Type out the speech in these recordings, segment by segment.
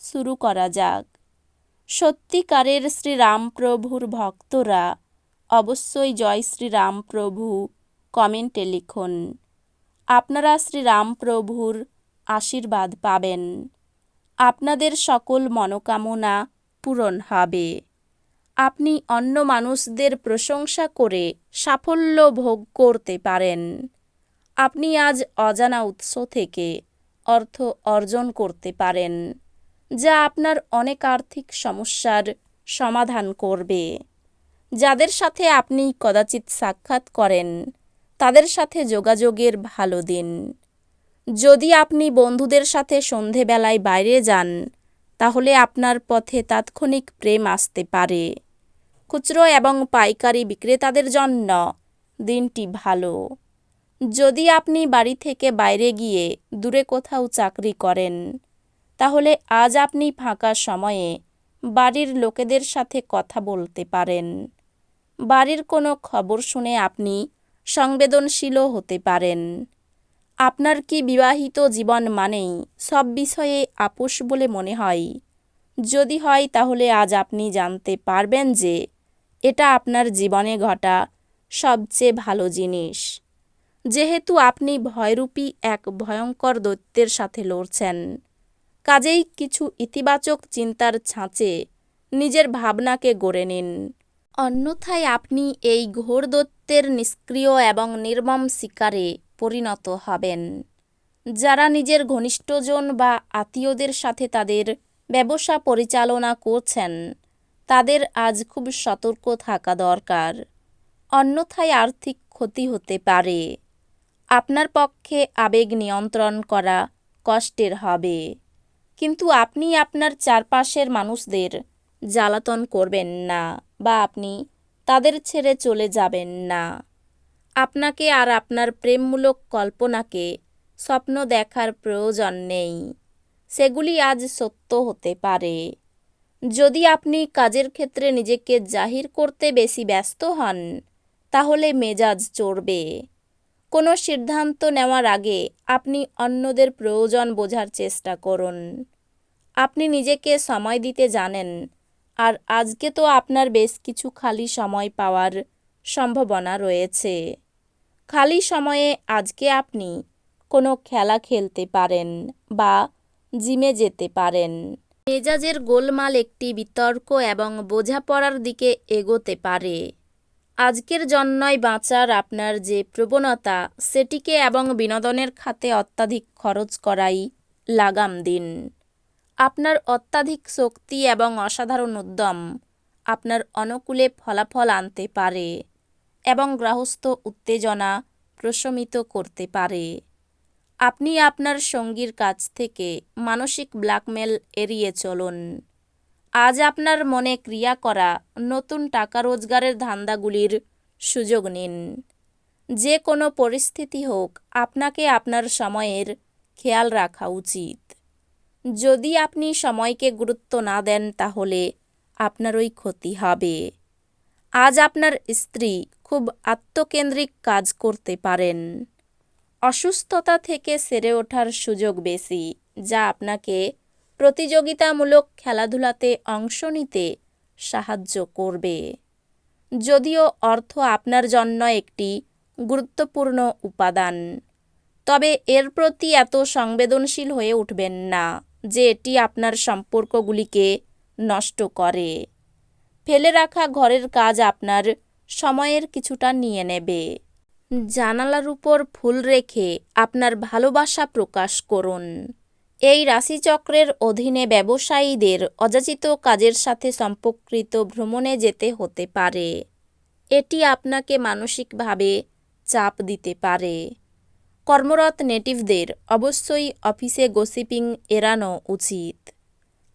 শুরু করা যাক। সত্যিকারের শ্রীরামপ্রভুর ভক্তরা অবশ্যই জয় শ্রীরামপ্রভু কমেন্টে লিখুন। আপনারা শ্রীরামপ্রভুর আশীর্বাদ পাবেন। আপনাদের সকল মনোকামনা পূরণ হবে। আপনি অন্য মানুষদের প্রশংসা করে সাফল্য ভোগ করতে পারেন। আপনি আজ অজানা উৎস থেকে অর্থ অর্জন করতে পারেন। যা আপনার অনেক আর্থিক সমস্যার সমাধান করবে। যাদের সাথে আপনি কদাচিৎ সাক্ষাৎ করেন, তাদের সাথে যোগাযোগের ভালো দিন। যদি আপনি বন্ধুদের সাথে সন্ধেবেলায় বাইরে যান, তাহলে আপনার পথে তাৎক্ষণিক প্রেম আসতে পারে। খুচরো এবং পাইকারি বিক্রেতাদের জন্য দিনটি ভালো। যদি আপনি বাড়ি থেকে বাইরে গিয়ে দূরে কোথাও চাকরি করেন তাহলে আজ আপনি ফাঁকা সময়ে বাড়ির লোকেদের সাথে কথা বলতে পারেন। বাড়ির কোনো খবর শুনে আপনি সংবেদনশীলও হতে পারেন। আপনার কি বিবাহিত জীবন মানেই সব বিষয়ে আপোষ বলে মনে হয়? যদি হয় তাহলে আজ আপনি জানতে পারবেন যে এটা আপনার জীবনে ঘটা সবচেয়ে ভালো জিনিস। যেহেতু আপনি ভয়রূপী এক ভয়ঙ্কর দৈত্যের সাথে লড়ছেন। কাজেই কিছু ইতিবাচক চিন্তার ছাঁচে নিজের ভাবনাকে গড়ে নিন। অন্যথায় আপনি এই ঘোর দৈত্যের নিষ্ক্রিয় এবং নির্মম শিকারে পরিণত হবেন। যারা নিজের ঘনিষ্ঠজন বা আত্মীয়দের সাথে তাদের ব্যবসা পরিচালনা করছেন, তাদের আজ খুব সতর্ক থাকা দরকার। অন্যথায় আর্থিক ক্ষতি হতে পারে। আপনার পক্ষে আবেগ নিয়ন্ত্রণ করা কষ্টের হবে। কিন্তু আপনি আপনার চারপাশের মানুষদের জ্বালাতন করবেন না বা আপনি তাদের ছেড়ে চলে যাবেন না। আপনাকে আর আপনার প্রেমমূলক কল্পনাকে স্বপ্ন দেখার প্রয়োজন নেই। সেগুলি আজ সত্য হতে পারে। যদি আপনি কাজের ক্ষেত্রে নিজেকে জাহির করতে বেশি ব্যস্ত হন, তাহলে মেজাজ চড়বে। কোনো সিদ্ধান্ত নেওয়ার আগে আপনি অন্যদের প্রয়োজন বোঝার চেষ্টা করুন। আপনি নিজেকে সময় দিতে জানেন, আর আজকে তো আপনার বেশ কিছু খালি সময় পাওয়ার সম্ভাবনা রয়েছে। খালি সময়ে আজকে আপনি কোনো খেলা খেলতে পারেন বা জিমে যেতে পারেন। মেজাজের গোলমাল একটি বিতর্ক এবং বোঝাপড়ার দিকে এগোতে পারে। আজকের জন্যই বাঁচার আপনার যে প্রবণতা, সেটিকে এবং বিনোদনের খাতে অত্যাধিক খরচ করাই লাগাম দিন। আপনার অত্যাধিক শক্তি এবং অসাধারণ উদ্যম আপনার অনুকূলে ফলাফল আনতে পারে এবং গ্রাহস্থ উত্তেজনা প্রশমিত করতে পারে। আপনি আপনার সঙ্গীর কাছ থেকে মানসিক ব্ল্যাকমেল এড়িয়ে চলুন। আজ আপনার মনে ক্রিয়া করা নতুন টাকা রোজগারের ধান্দাগুলির সুযোগ নিন। যে কোনো পরিস্থিতি হোক, আপনাকে আপনার সময়ের খেয়াল রাখা উচিত। যদি আপনি সময়কে গুরুত্ব না দেন, তাহলে আপনারই ক্ষতি হবে। আজ আপনার স্ত্রী খুব আত্মকেন্দ্রিক কাজ করতে পারেন। অসুস্থতা থেকে সেরে ওঠার সুযোগ বেশি, যা আপনাকে প্রতিযোগিতামূলক খেলাধুলাতে অংশ নিতে সাহায্য করবে। যদিও অর্থ আপনার জন্য একটি গুরুত্বপূর্ণ উপাদান, তবে এর প্রতি এত সংবেদনশীল হয়ে উঠবেন না যে এটি আপনার সম্পর্কগুলিকে নষ্ট করে। ফেলে রাখা ঘরের কাজ আপনার সময়ের কিছুটা নিয়ে নেবে। জানালার উপর ফুল রেখে আপনার ভালোবাসা প্রকাশ করুন। এই রাশিচক্রের অধীনে ব্যবসায়ীদের অযাচিত কাজের সাথে সম্পর্কিত ভ্রমণে যেতে হতে পারে। এটি আপনাকে মানসিকভাবে চাপ দিতে পারে। কর্মরত নেটিভদের অবশ্যই অফিসে গসিপিং এড়ানো উচিত।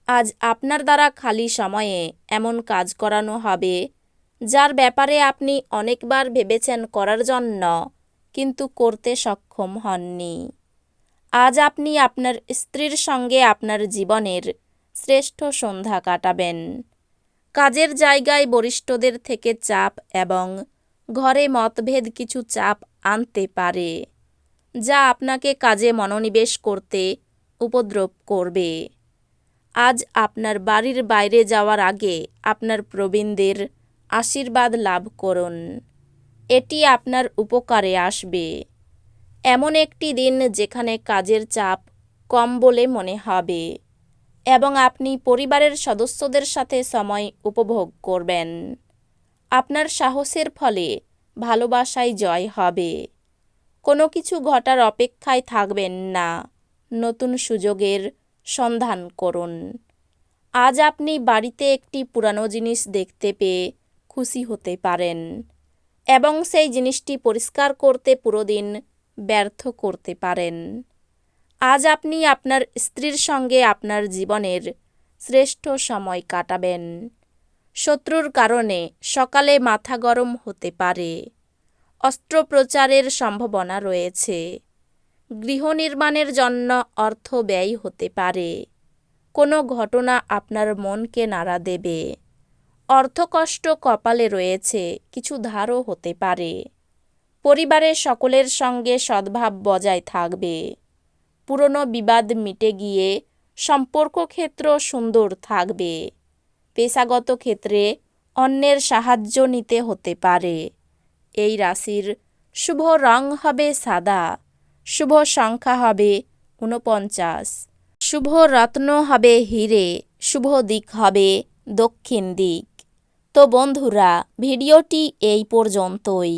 আজ আপনার দ্বারা খালি সময়ে এমন কাজ করানো হবে, যার ব্যাপারে আপনি অনেকবার ভেবেছেন করার জন্য, কিন্তু করতে সক্ষম হননি। আজ আপনি আপনার স্ত্রীর সঙ্গে আপনার জীবনের শ্রেষ্ঠ সন্ধ্যা কাটাবেন। কাজের জায়গায় বরিষ্ঠদের থেকে চাপ এবং ঘরে মতভেদ কিছু চাপ আনতে পারে, যা আপনাকে কাজে মনোনিবেশ করতে উপদ্রব করবে। আজ আপনার বাড়ির বাইরে যাওয়ার আগে আপনার প্রবীণদের আশীর্বাদ লাভ করুন। এটি আপনার উপকারে আসবে। এমন একটি দিন যেখানে কাজের চাপ কম বলে মনে হবে এবং আপনি পরিবারের সদস্যদের সাথে সময় উপভোগ করবেন। আপনার সাহসের ফলে ভালোবাসায় জয় হবে। কোনো কিছু ঘটার অপেক্ষায় থাকবেন না। নতুন সুযোগের সন্ধান করুন। আজ আপনি বাড়িতে একটি পুরানো জিনিস দেখতে পেয়ে খুশি হতে পারেন এবং সেই জিনিসটি পরিষ্কার করতে পুরো দিন ব্যর্থ করতে পারেন। আজ আপনি আপনার স্ত্রীর সঙ্গে আপনার জীবনের শ্রেষ্ঠ সময় কাটাবেন। শত্রুর কারণে সকালে মাথা গরম হতে পারে। অস্ত্রোপচারের সম্ভাবনা রয়েছে। গৃহ নির্মাণের জন্য অর্থ ব্যয় হতে পারে। কোনো ঘটনা আপনার মনকে নাড়া দেবে। অর্থকষ্ট কপালে রয়েছে, কিছু ধারও হতে পারে। পরিবারের সকলের সঙ্গে সদ্ভাব বজায় থাকবে। পুরনো বিবাদ মিটে গিয়ে সম্পর্ক ক্ষেত্র সুন্দর থাকবে। পেশাগত ক্ষেত্রে অন্যের সাহায্য নিতে হতে পারে। এই রাশির শুভ রং হবে সাদা, শুভ সংখ্যা হবে ঊনপঞ্চাশ, শুভ রত্ন হবে হিরে, শুভ দিক হবে দক্ষিণ দিক। তো বন্ধুরা, ভিডিওটি এই পর্যন্তই।